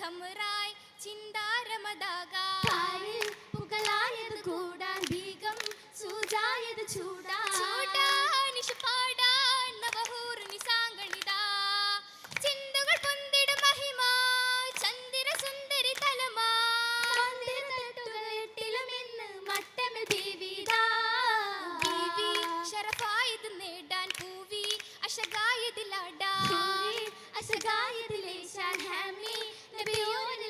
ഖമറായി ചിന്താരമതാകാം to be your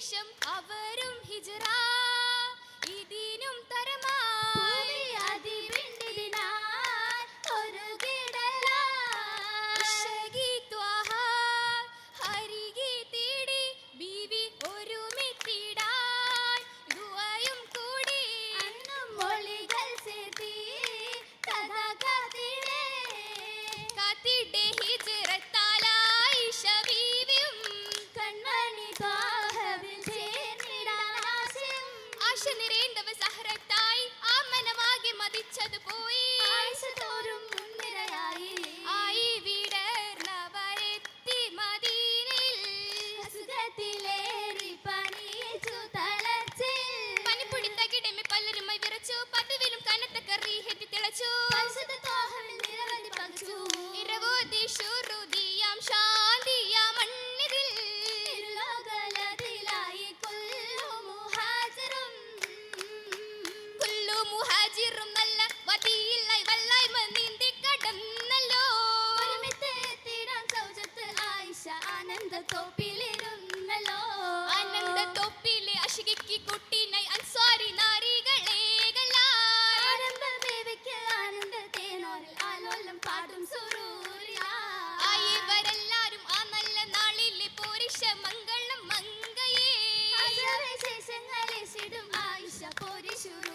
ശേഷം അവരും ഹിജറ. ഇതിനും തരമായി to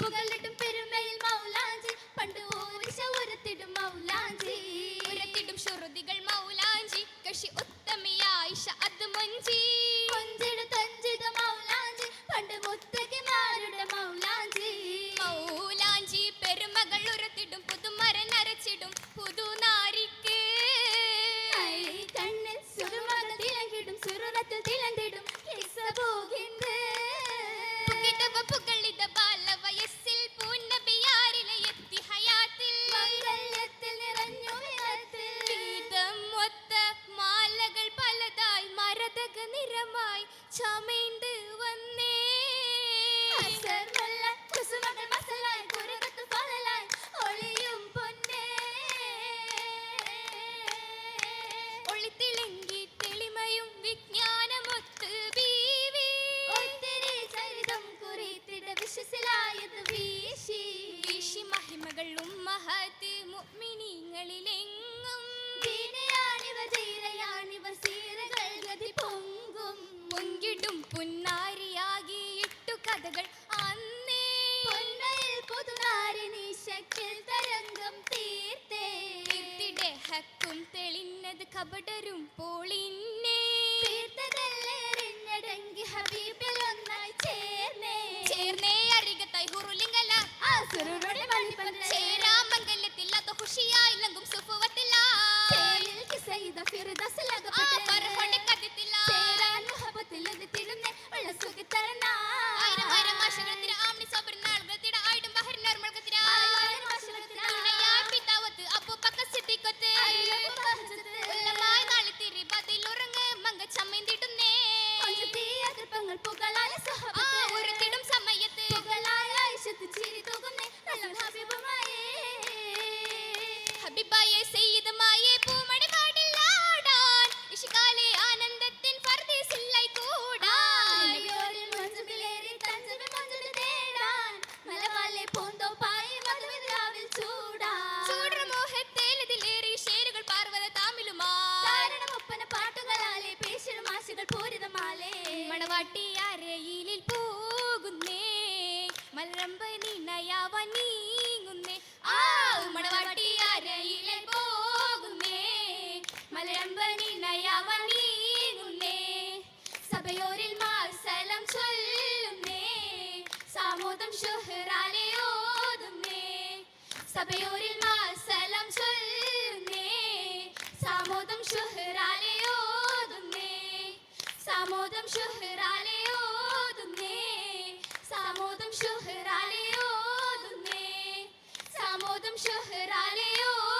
Portugal. സഭയോരിൽ മാസലം ചൊല്ലുന്നേ. സാമോദം ഷുഹ്റാലെ ഓതുന്നേ. സാമോദം ഷുഹ്റാലെ ഓതുന്നേ. സാമോദം ഷുഹ്റാലെ ഓതുന്നേ. സാമോദം ഷുഹ്റാലെ ഓ